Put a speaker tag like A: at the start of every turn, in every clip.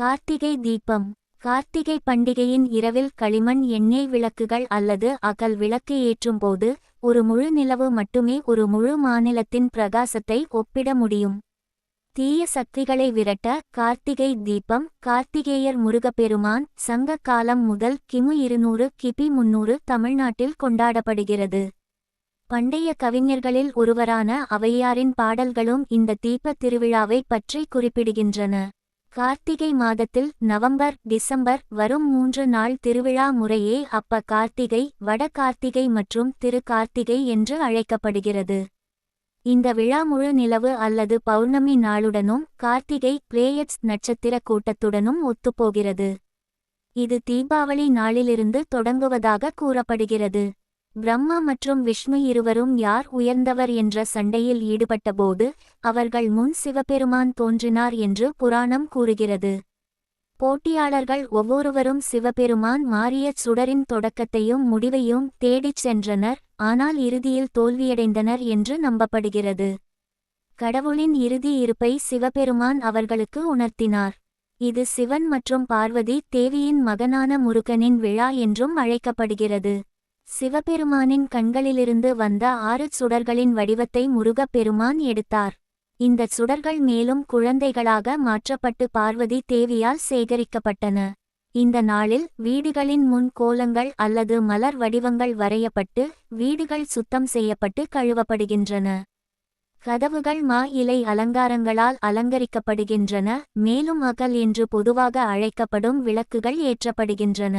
A: கார்த்திகை தீபம். கார்த்திகை பண்டிகையின் இரவில் களிமண் எண்ணெய் விளக்குகள் அல்லது அகல் விளக்கு ஏற்றும்போது ஒரு முழு நிலவு மட்டுமே ஒரு முழு மாநிலத்தின் பிரகாசத்தை ஒப்பிட முடியும். தீய சக்திகளை விரட்ட கார்த்திகை தீபம் கார்த்திகேயர் முருகப்பெருமான் சங்க காலம் முதல் கிமு இருநூறு கிபி முன்னூறு தமிழ்நாட்டில் கொண்டாடப்படுகிறது. பண்டைய கவிஞர்களில் ஒருவரான அவையாரின் பாடல்களும் இந்த தீபத் திருவிழாவை பற்றி குறிப்பிடுகின்றன. கார்த்திகை மாதத்தில் நவம்பர் டிசம்பர் வரும் மூன்று நாள் திருவிழா முறையே அப்ப கார்த்திகை வட கார்த்திகை மற்றும் திரு கார்த்திகை என்று அழைக்கப்படுகிறது. இந்த விழா முழு நிலவு அல்லது பௌர்ணமி நாளுடனும் கார்த்திகை பிளேயட்ஸ் நட்சத்திர கூட்டத்துடனும் ஒத்துப்போகிறது. இது தீபாவளி நாளிலிருந்து தொடங்குவதாக கூறப்படுகிறது. பிரம்மா மற்றும் விஷ்ணு இருவரும் யார் உயர்ந்தவர் என்ற சண்டையில் ஈடுபட்டபோது அவர்கள் முன் சிவபெருமான் தோன்றினார் என்று புராணம் கூறுகிறது. போட்டியாளர்கள் ஒவ்வொருவரும் சிவபெருமான் மாறிய சுடரின் தொடக்கத்தையும் முடிவையும் தேடிச் சென்றனர் ஆனால் இறுதியில் தோல்வியடைந்தனர் என்று நம்பப்படுகிறது. கடவுளின் இறுதி இருப்பை சிவபெருமான் அவர்களுக்கு உணர்த்தினார். இது சிவன் மற்றும் பார்வதி தேவியின் மகனான முருகனின் விழா என்றும் அழைக்கப்படுகிறது. சிவபெருமானின் கண்களிலிருந்து வந்த ஆறு சுடர்களின் வடிவத்தை முருகப்பெருமான் எடுத்தார். இந்த சுடர்கள் மேலும் குழந்தைகளாக மாற்றப்பட்டு பார்வதி தேவியால் சேகரிக்கப்பட்டன. இந்த நாளில் வீடுகளின் முன் கோலங்கள் அல்லது மலர் வடிவங்கள் வரையப்பட்டு வீடுகள் சுத்தம் செய்யப்பட்டு கழுவப்படுகின்றன. கதவுகள் மா இலை அலங்காரங்களால் அலங்கரிக்கப்படுகின்றன மேலும் அகல் என்று பொதுவாக அழைக்கப்படும் விளக்குகள் ஏற்றப்படுகின்றன.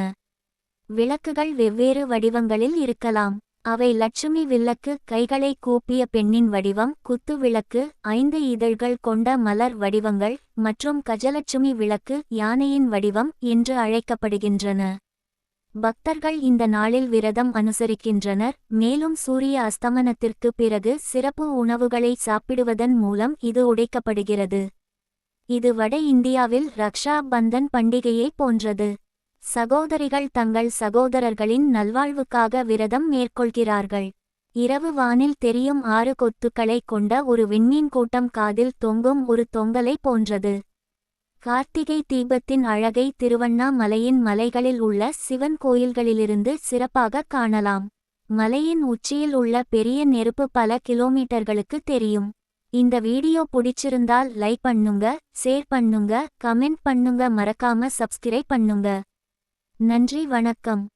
A: விளக்குகள் வெவ்வேறு வடிவங்களில் இருக்கலாம். அவை லட்சுமி விளக்கு கைகளை கூப்பிய பெண்ணின் வடிவம் குத்து விளக்கு ஐந்து இதழ்கள் கொண்ட மலர் வடிவங்கள் மற்றும் கஜலட்சுமி விளக்கு யானையின் வடிவம் என்று அழைக்கப்படுகின்றன. பக்தர்கள் இந்த நாளில் விரதம் அனுசரிக்கின்றனர். மேலும் சூரிய அஸ்தமனத்திற்கு பிறகு சிறப்பு உணவுகளை சாப்பிடுவதன் மூலம் இது உடைக்கப்படுகிறது. இது வட இந்தியாவில் ரக்ஷா பந்தன் பண்டிகையை போன்றது. சகோதரிகள் தங்கள் சகோதரர்களின் நல்வாழ்வுக்காக விரதம் மேற்கொள்கிறார்கள். இரவு வானில் தெரியும் ஆறு கொத்துக்களை கொண்ட ஒரு விண்மீன் கூட்டம் காதில் தொங்கும் ஒரு தொங்கலை போன்றது. கார்த்திகை தீபத்தின் அழகை திருவண்ணாமலையின் மலைகளில் உள்ள சிவன் கோயில்களிலிருந்து சிறப்பாக காணலாம். மலையின் உச்சியில் உள்ள பெரிய நெருப்பு பல கிலோமீட்டர்களுக்கு தெரியும். இந்த வீடியோ பிடிச்சிருந்தால் லைக் பண்ணுங்க ஷேர் பண்ணுங்க கமெண்ட் பண்ணுங்க மறக்காம சப்ஸ்கிரைப் பண்ணுங்க. நன்றி வணக்கம்.